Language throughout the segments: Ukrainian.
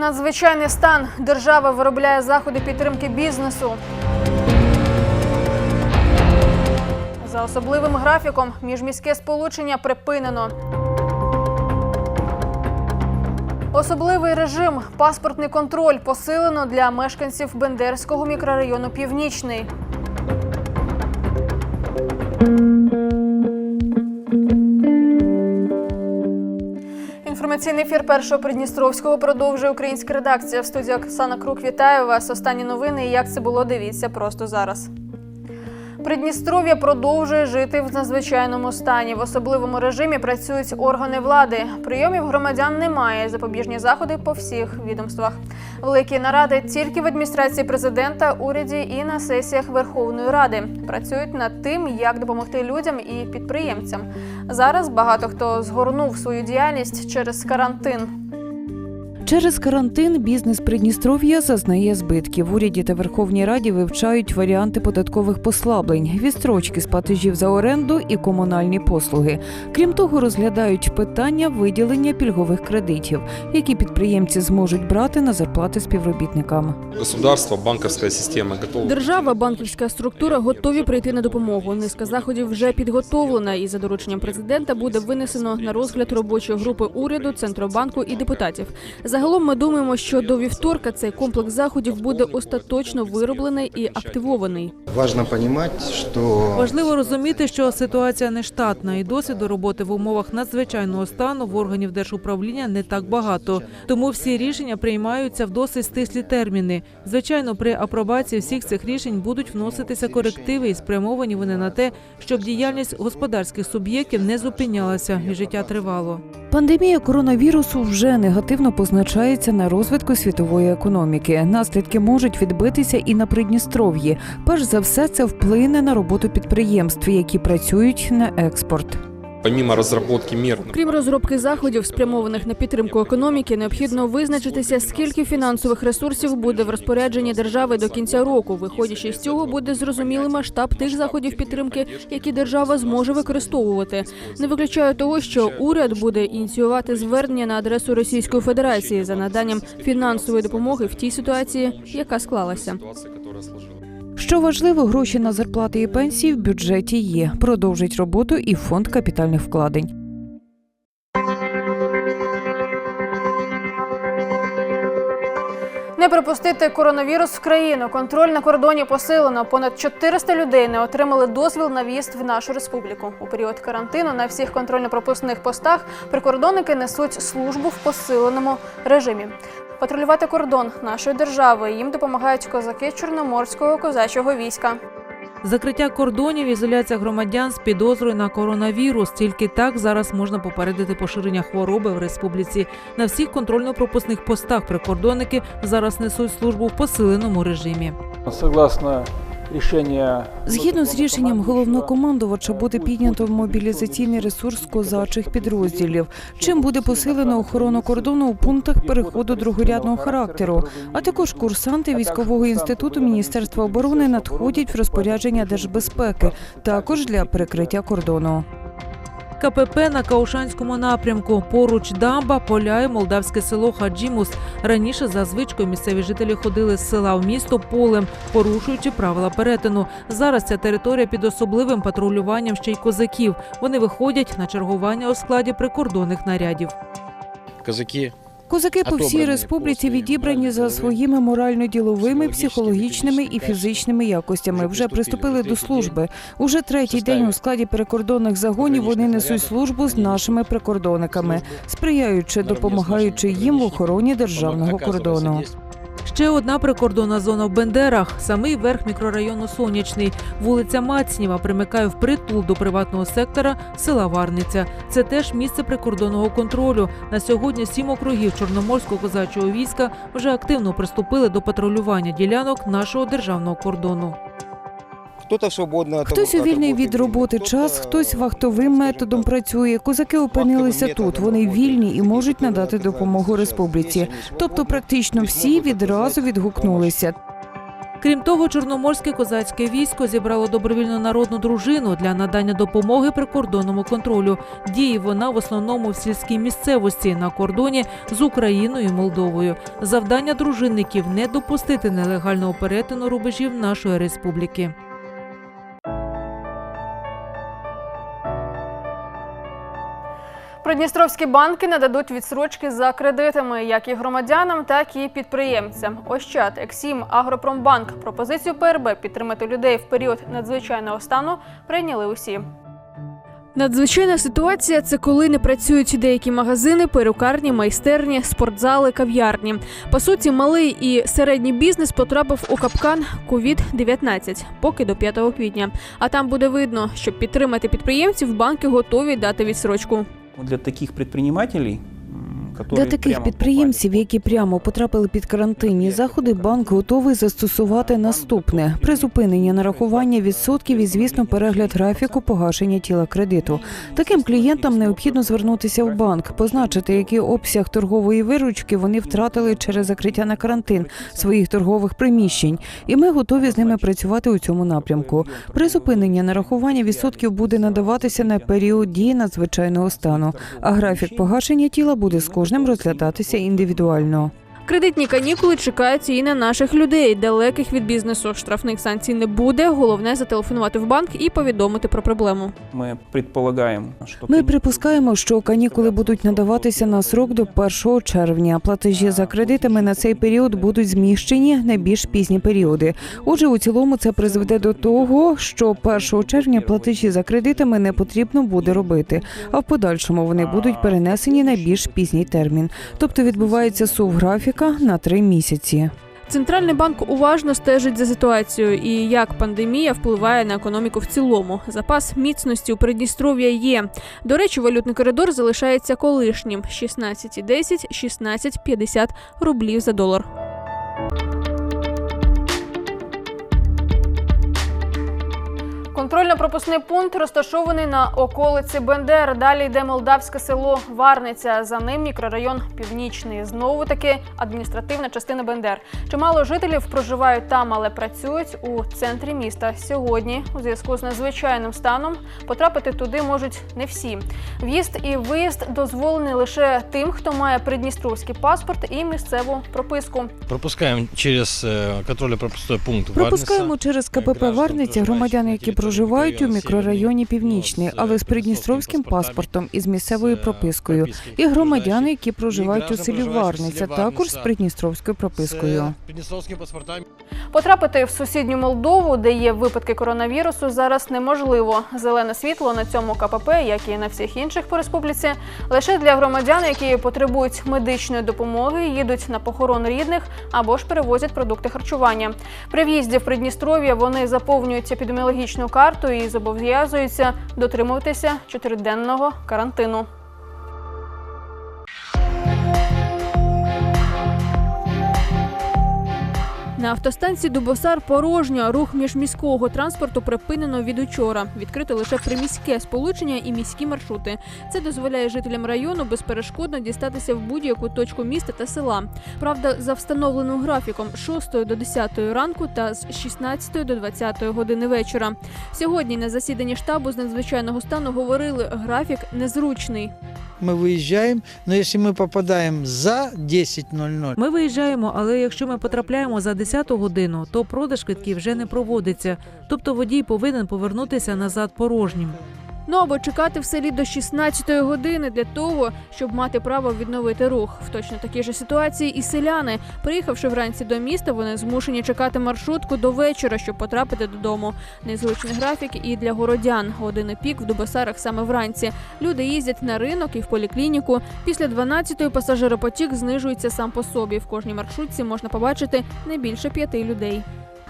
Надзвичайний стан. Держава виробляє заходи підтримки бізнесу. За особливим графіком міжміське сполучення припинено. Особливий режим паспортний контроль посилено для мешканців Бендерського мікрорайону Північний. Інформаційний ефір першого Придністровського продовжує українська редакція. В студії Оксана Крук вітаю вас. Останні новини. І як це було, дивіться просто зараз. Придністров'я продовжує жити в надзвичайному стані. В особливому режимі працюють органи влади. Прийомів громадян немає. Запобіжні заходи по всіх відомствах. Великі наради тільки в адміністрації президента, уряді і на сесіях Верховної Ради. Працюють над тим, як допомогти людям і підприємцям. Зараз багато хто згорнув свою діяльність через карантин. Через карантин бізнес Придністров'я зазнає збитків. В уряді та Верховній Раді вивчають варіанти податкових послаблень, відстрочки з платежів за оренду і комунальні послуги. Крім того, розглядають питання виділення пільгових кредитів, які підприємці зможуть брати на зарплати співробітникам. Государство, банковская система готовы. Держава, банківська структура готові прийти на допомогу. Низка заходів вже підготовлена, і за дорученням президента буде винесено на розгляд робочої групи уряду, центробанку і депутатів. Загалом ми думаємо, що до вівторка цей комплекс заходів буде остаточно вироблений і активований. Важно понимать, что Важливо розуміти, що ситуація не штатна, і досвіду роботи в умовах надзвичайного стану в органів держуправління не так багато. Тому всі рішення приймаються в досить стислі терміни. Звичайно, при апробації всіх цих рішень будуть вноситися корективи і спрямовані вони на те, щоб діяльність господарських суб'єктів не зупинялася і життя тривало. Пандемія коронавірусу вже негативно позначається на розвитку світової економіки. Наслідки можуть відбитися і на Придністров'ї. Перш за все, це вплине на роботу підприємств, які працюють на експорт. Помимо разработки мер, Крім розробки заходів, спрямованих на підтримку економіки, необхідно визначитися, скільки фінансових ресурсів буде в розпорядженні держави до кінця року. Виходячи з цього, буде зрозумілий масштаб тих заходів підтримки, які держава зможе використовувати. Не виключаю того, що уряд буде ініціювати звернення на адресу Російської Федерації за наданням фінансової допомоги в тій ситуації, яка склалася. Що важливо, гроші на зарплати і пенсії в бюджеті є. Продовжить роботу і фонд капітальних вкладень. Не пропустити коронавірус в країну. Контроль на кордоні посилено. Понад 400 людей не отримали дозвіл на в'їзд в нашу республіку. У період карантину на всіх контрольно-пропускних постах прикордонники несуть службу в посиленому режимі. Патрулювати кордон нашої держави їм допомагають козаки Чорноморського козачого війська. Закриття кордонів, ізоляція громадян з підозрою на коронавірус. Тільки так зараз можна попередити поширення хвороби в республіці. На всіх контрольно-пропускних постах прикордонники зараз несуть службу в посиленому режимі. Согласно рішення Згідно з рішенням головнокомандувача буде піднято мобілізаційний ресурс козачих підрозділів. Чим буде посилено охорону кордону у пунктах переходу другорядного характеру. А також курсанти військового інституту Міністерства оборони надходять в розпорядження держбезпеки, також для перекриття кордону. КПП на Каушанському напрямку. Поруч дамба, поля і молдавське село Хаджімус. Раніше за звичкою місцеві жителі ходили з села в місто полем, порушуючи правила перетину. Зараз ця територія під особливим патрулюванням ще й козаків. Вони виходять на чергування у складі прикордонних нарядів. Казаки Козаки по всій республіці відібрані за своїми морально-діловими, психологічними, і фізичними якостями. Вже приступили до служби. Уже третій день у складі прикордонних загонів вони несуть службу з нашими прикордонниками, сприяючи, допомагаючи їм в охороні державного кордону. Ще одна прикордонна зона в Бендерах. Самий верх мікрорайону Сонячний. Вулиця Мацнєва примикає впритул до приватного сектора села Варниця. Це теж місце прикордонного контролю. На сьогодні сім округів Чорноморського козачого війська вже активно приступили до патрулювання ділянок нашого державного кордону. Хтось у вільний від роботи час, хтось вахтовим методом працює. Козаки опинилися тут. Вони вільні і можуть надати допомогу республіці. Тобто, практично всі відразу відгукнулися. Крім того, Чорноморське козацьке військо зібрало добровільну народну дружину для надання допомоги прикордонному контролю. Діє вона в основному в сільській місцевості на кордоні з Україною і Молдовою. Завдання дружинників не допустити нелегального перетину рубежів нашої республіки. Придністровські банки нададуть відсрочки за кредитами як і громадянам, так і підприємцям. Ощад, Ексім, Агропромбанк пропозицію ПРБ підтримати людей в період надзвичайного стану прийняли усі. Надзвичайна ситуація це коли не працюють деякі магазини, перукарні, майстерні, спортзали, кав'ярні. По суті, малий і середній бізнес потрапив у капкан COVID-19, поки до 5 квітня. А там буде видно, щоб підтримати підприємців, банки готові дати відсрочку. Для таких предпринимателей, Для таких підприємців, які прямо потрапили під карантинні заходи, банк готовий застосувати наступне. призупинення нарахування відсотків і, звісно, перегляд графіку погашення тіла кредиту. Таким клієнтам необхідно звернутися в банк, позначити, який обсяг торгової виручки вони втратили через закриття на карантин своїх торгових приміщень, і ми готові з ними працювати у цьому напрямку. Призупинення нарахування відсотків буде надаватися на період дії надзвичайного стану, а графік погашення тіла буде з кожним розглядатися індивідуально. Кредитні канікули чекаються і на наших людей, далеких від бізнесу. Штрафних санкцій не буде. Головне зателефонувати в банк і повідомити про проблему. Мы предполагаем, что Ми припускаємо, що канікули будуть надаватися на срок до 1 червня. Платежі за кредитами на цей період будуть зміщені на більш пізні періоди. Отже, у цілому це призведе до того, що 1 червня платежі за кредитами не потрібно буде робити, а в подальшому вони будуть перенесені на більш пізній термін. Тобто відбувається сув графіка на три місяці. Центральний банк уважно стежить за ситуацією і як пандемія впливає на економіку в цілому. Запас міцності у Придністров'я є. До речі, валютний коридор залишається колишнім 16,10 16,50 рублів за долар. Контрольно-пропускний пункт розташований на околиці Бендер. Далі йде молдавське село Варниця. За ним мікрорайон Північний. Знову таки адміністративна частина Бендер. Чимало жителів проживають там, але працюють у центрі міста. Сьогодні, у зв'язку з надзвичайним станом, потрапити туди можуть не всі. В'їзд і виїзд дозволений лише тим, хто має придністровський паспорт і місцеву прописку. Пропускаем через э, контрольно-пропускной пункт Пропускаємо через КПП Варниця громадян, які проживають у мікрорайоні Північний, але з придністровським паспортом і з місцевою пропискою, і громадяни, які проживають у селі Варниця, також з придністровською пропискою. Потрапити в сусідню Молдову, де є випадки коронавірусу, зараз неможливо. Зелене світло на цьому КПП, як і на всіх інших по республіці, лише для громадян, які потребують медичної допомоги, їдуть на похорон рідних або ж перевозять продукти харчування. При в'їзді в Придністров'я вони заповнюють епідеміологічну карту і зобов'язуються дотримуватися чотириденного карантину. На автостанції Дубосар порожньо. Рух міжміського транспорту припинено від учора. Відкрито лише приміське сполучення і міські маршрути. Це дозволяє жителям району безперешкодно дістатися в будь-яку точку міста та села. Правда, за встановленим графіком з 6 до 10 ранку та з 16 до 20 години вечора. Сьогодні на засіданні штабу з надзвичайного стану говорили, графік незручний мы выезжаем, но если мы попадаем за 10.00, Ми виїжджаємо, але якщо ми потрапляємо за 10 годину, то продаж квитків вже не проводиться. Тобто водій повинен повернутися назад порожнім. Ну або чекати в селі до 16 години для того, щоб мати право відновити рух. В точно такій же ситуації і селяни, приїхавши вранці до міста, вони змушені чекати маршрутку до вечора, щоб потрапити додому. Незручний графік і для городян. Години пік в Дубосарах саме вранці. Люди їздять на ринок і в поліклініку. Після 12-ї пасажиропотік знижується сам по собі. В кожній маршрутці можна побачити не більше п'яти людей.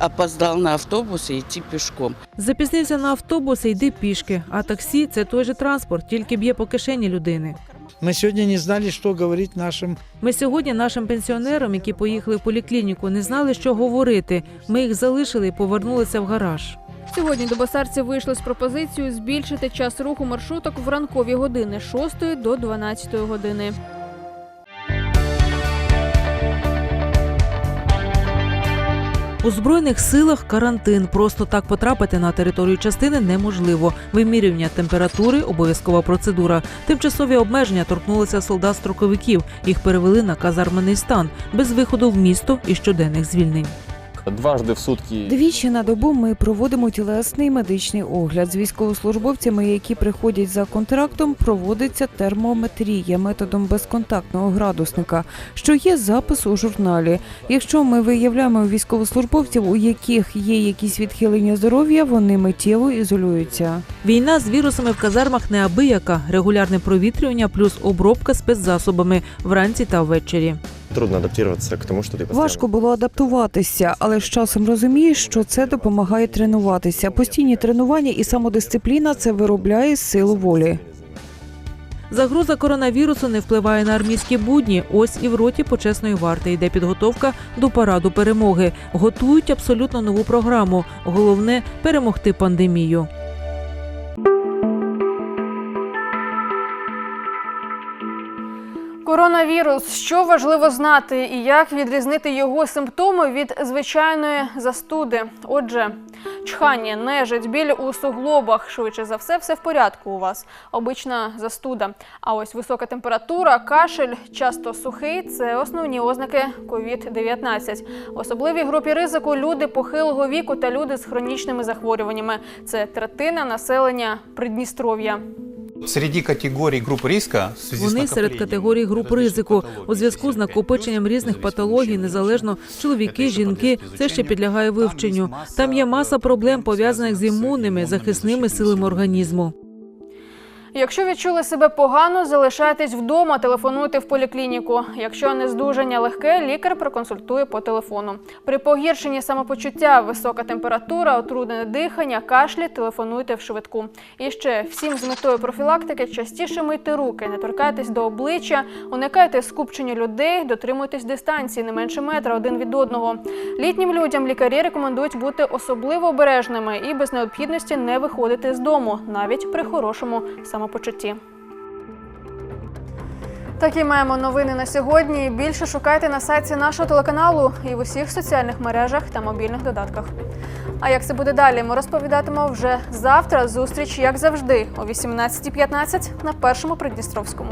Опоздал на автобус и идти пешком. Запізнився на автобус і йди пішки, а таксі це той же транспорт, тільки б'є по кишені людини. мы сегодня не знали, что говорить нашим Ми сьогодні нашим пенсіонерам, які поїхали в поліклініку, не знали, що говорити. Ми їх залишили і повернулися в гараж. Сьогодні добосарці вийшли з пропозицією збільшити час руху маршруток в ранкові години з 6 до 12 години. У збройних силах карантин. Просто так потрапити на територію частини неможливо. Вимірювання температури обов'язкова процедура. Тимчасові обмеження торкнулися солдат-строковиків. Їх перевели на казарменний стан без виходу в місто і щоденних звільнень. Дважды в сутки Двічі на добу ми проводимо тілесний медичний огляд з військовослужбовцями, які приходять за контрактом. Проводиться термометрія методом безконтактного градусника, що є запис у журналі. Якщо ми виявляємо військовослужбовців, у яких є якісь відхилення здоров'я, вони миттєво ізолюються. Війна з вірусами в казармах неабияка, регулярне провітрювання плюс обробка спецзасобами вранці та ввечері. Трудно адаптироваться к тому, что ты Важко було адаптуватися, але з часом розумієш, що це допомагає тренуватися. Постійні тренування і самодисципліна це виробляє силу волі. Загроза коронавірусу не впливає на армійські будні. Ось і в роті почесної варти йде підготовка до параду перемоги. Готують абсолютно нову програму. Головне перемогти пандемію. Коронавірус. Що важливо знати і як відрізнити його симптоми від звичайної застуди? Отже, чхання, нежить, біль у суглобах. Швидше за все, все в порядку у вас. Обична застуда. А ось висока температура, кашель, часто сухий це основні ознаки COVID-19. В особливій групі ризику люди похилого віку та люди з хронічними захворюваннями. Це третина населення Придністров'я. Среди категорій груп риска Вони серед категорій груп ризику у зв'язку з накопиченням різних патологій, незалежно чоловіки, жінки, це ще підлягає вивченню. Там є маса проблем пов'язаних з імунними захисними силами організму. Якщо відчули себе погано, залишайтесь вдома, телефонуйте в поліклініку. Якщо нездужання легке, лікар проконсультує по телефону. При погіршенні самопочуття, висока температура, отруднене дихання, кашлі, телефонуйте в швидку. І ще всім з метою профілактики частіше мийте руки, не торкайтесь до обличчя, уникайте скупчення людей, дотримуйтесь дистанції не менше метра один від одного. Літнім людям лікарі рекомендують бути особливо обережними і без необхідності не виходити з дому, навіть при хорошому самопочутті. Такі маємо новини на сьогодні. Більше шукайте на сайті нашого телеканалу і в усіх соціальних мережах та мобільних додатках. А як це буде далі, ми розповідатимемо вже завтра. Зустріч, як завжди, о 18.15 на першому Придністровському.